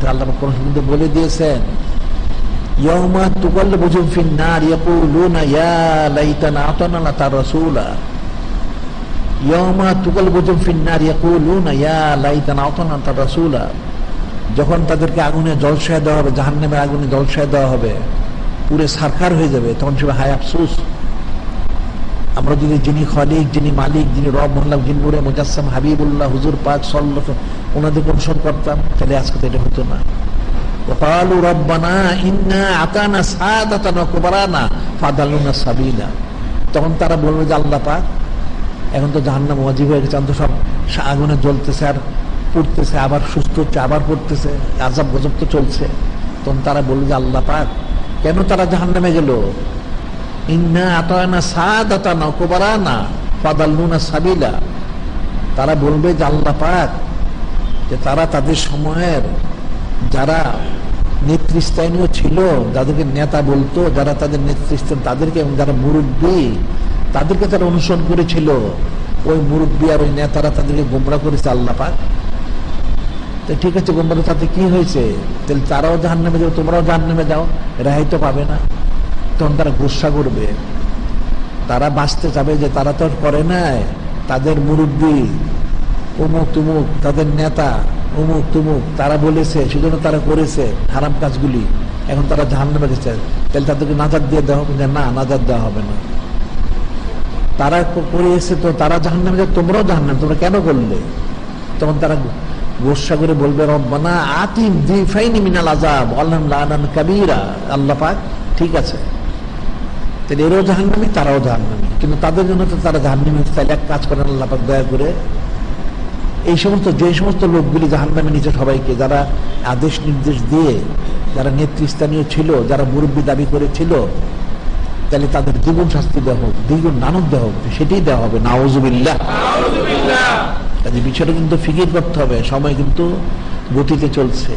এটা আল্লাহ বলে দিয়েছেন, ইয়াউমা ইয়াকুলুনা, ইয়া লাইতানা আতানা রাসূলা, ইয়াউমা ইয়াকুলুনা, ইয়া লাইতানা আতানা রাসূলা যখন তাদেরকে আগুনে জলসায় দেওয়া হবে জাহান্নামের আগুনে জলসায় দেওয়া হবে, পুরে সারকার হয়ে যাবে, তখন সে হায় আফসোস, আমরা যদি যিনি খলিক, যিনি মালিক, যিনি রব মোহাল্লাম জিনপুরে মুজাসম হাবিবুল্লাহ, হুজুর পাক সল্লাহ ওনাদের অনুসরণ করতাম তাহলে আজকে তো এটা হতো না وقالوا ربنا إنا أعطانا سادتنا وكبرانا فأضلونا السبيل তখন তারা বলবে যে আল্লাহ পাক এখন তো জাহান্নাম ওয়াজিব হয়ে গেছে এখন তো সব সা- আগুনে জ্বলতেছে আর পড়তেছে আবার সুস্থ হচ্ছে আবার পড়তেছে আজাব গজব তো চলছে তখন তারা বলবে যে আল্লাহ পাক কেন তারা জাহান্নামে গেল ইন্না আতানা সাদাতানা কুবারানা ফাদাল্লুনা সাবিলা তারা বলবে যে আল্লাহ পাক যে তারা তাদের সময়ের যারা নেতৃস্থানীয় ছিল, যাদেরকে নেতা বলতো, যারা তাদের নেতৃস্থান, তাদেরকে এবং যারা মুরব্বী, তাদেরকে তারা অনুসরণ করেছিল। ওই মুরব্বী আর ওই নেতারা তাদেরকে গোমরা করেছে আল্লাহ পাক। তো ঠিক আছে গোমরা তাতে কি হয়েছে? তাহলে তারাও জাহান নেমে যাও তোমরাও জাহান নেমে যাও, রেহাই তো পাবে না। তখন তারা গুসা করবে। তারা বাঁচতে চাবে যে তারা তো করে নাই। তাদের মুরব্বী অমুক তুমুক, তাদের নেতা, অমুক তুমুক, তারা বলেছে, সেজন্য তারা করেছে হারাম কাজগুলি। এখন তারা জাহান নেমে গেছে। তাহলে তাদেরকে নাজাদ দিয়ে দেওয়া হবে না, নাজাদ দেওয়া হবে না। তারা ক- করে এসে তো, তারা জাহান নামে যায় তোমরাও জাহান নামে তোমরা কেন করলে? তখন তারা গোসা করে বলবে, রব্বানা আতিম দিফাইনি মিনাল আজাব আল্লাহ লানান কাবীরা। আল্লাহ পাক, ঠিক আছে। তাহলে এরাও জাহান্নামি, তারাও জাহান্নামি। কিন্তু তাদের জন্য তো তারা জাহান্নামি তাহলে এক কাজ করেন, আল্লাহ পাক দয়া করে এই সমস্ত যে সমস্ত লোকগুলি জাহান নামে নিচে সবাইকে যারা আদেশ নির্দেশ দিয়ে যারা নেতৃস্থানীয় ছিল যারা মুরব্বী দাবি করেছিল তাহলে তাদের দ্বিগুণ শাস্তি দেওয়া হোক দ্বিগুণ নানক দেওয়া হোক সেটাই দেওয়া হবে। নাওজুবিল্লাহ কাজে বিষয়টা কিন্তু ফিকির করতে হবে সময় কিন্তু গতিতে চলছে।